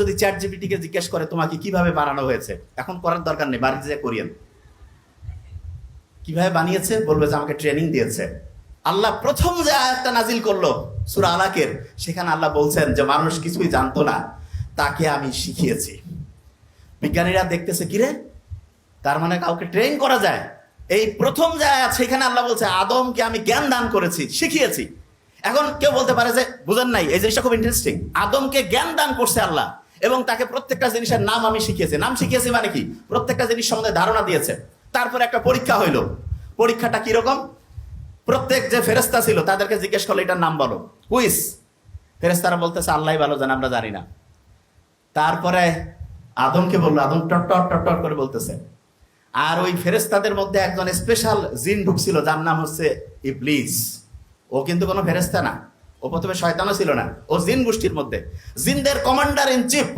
যদি চ্যাট জিপিটিকে জিজ্ঞেস করে, তোমাকে কীভাবে বানানো হয়েছে? এখন করার দরকার নেই বাড়িতে যে করিয়েন। কীভাবে বানিয়েছে? বলবে যে, আমাকে ট্রেনিং দিয়েছে। আল্লাহ প্রথম যে আয়াতটা নাজিল করল, সুরা আলাকের সেখানে আল্লাহ বলছেন যে, মানুষ কিছুই জানতো না, তাকে আমি শিখিয়েছি। বিজ্ঞানীরা দেখতেছে কিরে তার মানে কাউকে ট্রেন করা যায়? এই প্রথম যে আয়াত, সেখানে আল্লাহ বলছে, আদমকে আমি জ্ঞান দান করেছি, শিখিয়েছি। এখন কেউ বলতে পারে যে, বুঝেন নাই, এই জিনিসটা খুব ইন্টারেস্টিং আদমকে জ্ঞান দান করছে আল্লাহ। এবং তাকে প্রত্যেকটা জিনিসের নাম আমি শিখিয়েছি। নাম শিখিয়েছি মানে কি? প্রত্যেকটা জিনিস সম্বন্ধে ধারণা দিয়েছে। তারপরে একটা পরীক্ষা হইল। পরীক্ষাটা কীরকম? প্রত্যেক যে ফেরেস্তা ছিল, তাদেরকে জিজ্ঞেস করল, এটার নাম বলো। কুইস ফেরেস্তারা বলতেছে আল্লাহ ভালো জানে, আমরা জানি না। তারপরে আদমকে বলল, আদম টট টট টট টট করে বলতেছে। আর ওই ফেরেস্তাদের মধ্যে একজন স্পেশাল জিন ঢুকছিল, যার নাম হচ্ছে ইবলিস। ও কিন্তু কোনো ফেরেস্তা না। ও প্রথমে শয়তানও ছিল না, ও জিন গোষ্ঠীর মধ্যে। জিনদের কমান্ডার ইন চিফ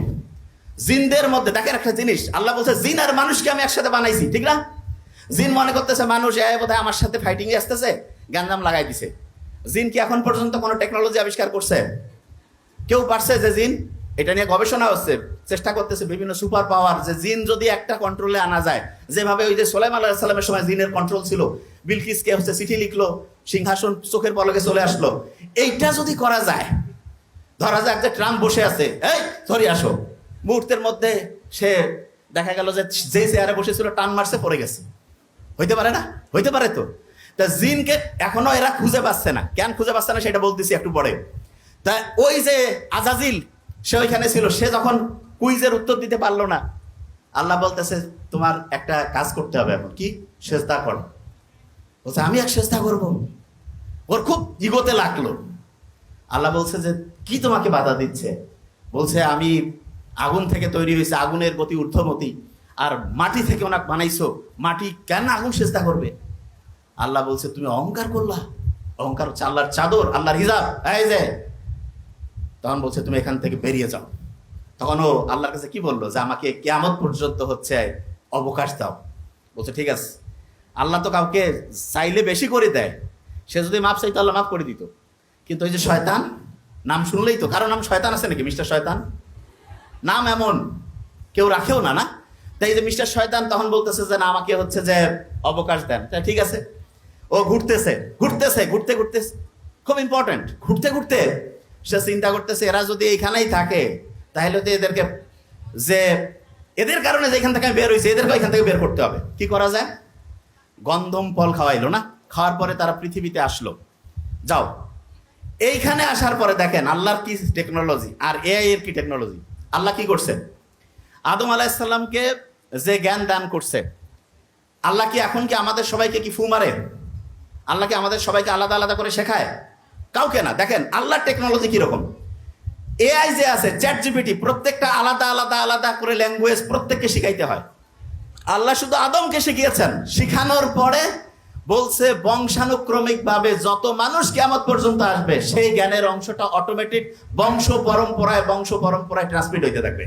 জিনদের মধ্যে, দেখেন একটা জিনিস, আল্লাহ বলছে, জিন আর মানুষকে আমি একসাথে বানাইছি, ঠিক না? জিন মনে করতেছে, মানুষ এ বোধহয় আমার সাথে ফাইটিং এ আসতেছে গ্যান্দাম লাগাই দিছে। জিন কি এখন পর্যন্ত কোনো টেকনোলজি আবিষ্কার করছে? কেউ পারছে যে জিন, এটা নিয়ে গবেষণা হচ্ছে, চেষ্টা করতেছে বিভিন্ন সুপার পাওয়ার যে জিন যদি একটা কন্ট্রোলে আনা যায়। যেভাবে ওই যে সোলাইম আল্লাহ সাল্লামের সময় জিনের কন্ট্রোল ছিল, বিলকিসকে হচ্ছে চিঠি লিখলো সিংহাসন চোখের পলকে চলে আসলো। এইটা যদি করা যায়, ধরা যাক যে ট্রাম্প বসে আছে, এই, সরি, আসো। মুহূর্তের মধ্যে সে দেখা গেল যে যে চেয়ারে বসেছিল, টান মারছে, পড়ে গেছে। হইতে পারে না? হইতে পারে তো। তা জিনকে এখনও এরা খুঁজে পাচ্ছে না। কেন খুঁজে পাচ্ছে না সেটা বলতেছি একটু পরে। তা ওই যে আজাজিল, সে ওইখানে ছিল। সে যখন কুইজের উত্তর দিতে পারল না, আল্লাহ বলতেছে, তোমার একটা কাজ করতে হবে এখন। কি? সেজদা কর। বলছে, আমি এক সেজদা করব? ওর খুব ইগোতে লাগল। আল্লাহ বলছে যে, কি তোমাকে বাধা দিচ্ছে? বলছে, আমি আগুন থেকে তৈরি হয়েছে, আগুনের গতি ঊর্ধ্বমতি। আর মাটি থেকে ওনাকে বানাইছো, মাটি কেন আগুন চেষ্টা করবে? আল্লাহ বলছে, তুমি অহংকার করলা। অহংকার হচ্ছে আল্লাহর চাদর, আল্লাহর হিজাব। এই যে। তখন বলছে, তুমি এখান থেকে বেরিয়ে যাও। তখন ও আল্লাহর কাছে কি বলল? যে, আমাকে কেমন পর্যন্ত হচ্ছে অবকাশ দাও। বলছে, ঠিক আছে। আল্লাহ তো কাউকে চাইলে বেশি করে দেয়। সে যদি মাপ চাইতো, আল্লাহ মাফ করে দিত। কিন্তু ওই যে শয়তান, নাম শুনলেই তো। কারও নাম শয়তান আছে নাকি, মিস্টার শয়তান? নাম এমন, কেউ রাখেও না না? তাই যে মিস্টার শয়তান তখন বলতেছে যে, না, আমাকে হচ্ছে যে অবকাশ দেন। তা ঠিক আছে। ও ঘুরতেছে ঘুরতেছে, ঘুরতে ঘুরতে, খুব ইম্পর্টেন্ট ঘুরতে ঘুরতে সে চিন্তা করতেছে, এরা যদি এইখানেই থাকে, তাহলে তো এদেরকে যে, এদের কারণে যেখান থেকে আমি বের হয়েছে এদেরকে এখান থেকে বের করতে হবে। কি করা যায়? গন্ধম ফল খাওয়াইলো না? খাওয়ার পরে তারা পৃথিবীতে আসলো। যাও। এইখানে আসার পরে দেখেন, আল্লাহর কি টেকনোলজি আর এআই এর কি টেকনোলজি আল্লাহ কি করছে? আদম আলাহিসাল্লামকে যে জ্ঞান দান করছে, আল্লাহ কি এখন কি আমাদের সবাইকে কি ফু মারে? আল্লাহ কি আমাদের সবাইকে আলাদা আলাদা করে শেখায়? কাউকে না। দেখেন, আল্লাহর টেকনোলজি কীরকম? এআই যে আছে চ্যাট জিপিটি প্রত্যেকটা আলাদা আলাদা আলাদা করে ল্যাঙ্গুয়েজ প্রত্যেককে শিখাইতে হয়। আল্লাহ শুধু আদমকে শিখিয়েছেন। শিখানোর পরে বলছে, বংশানুক্রমিক ভাবে যত মানুষ কেমন পর্যন্ত আসবে, সেই জ্ঞানের অংশটা অটোমেটিক বংশ পরম্পরায় বংশ পরম্পরায় ট্রান্সমিট হইতে থাকবে।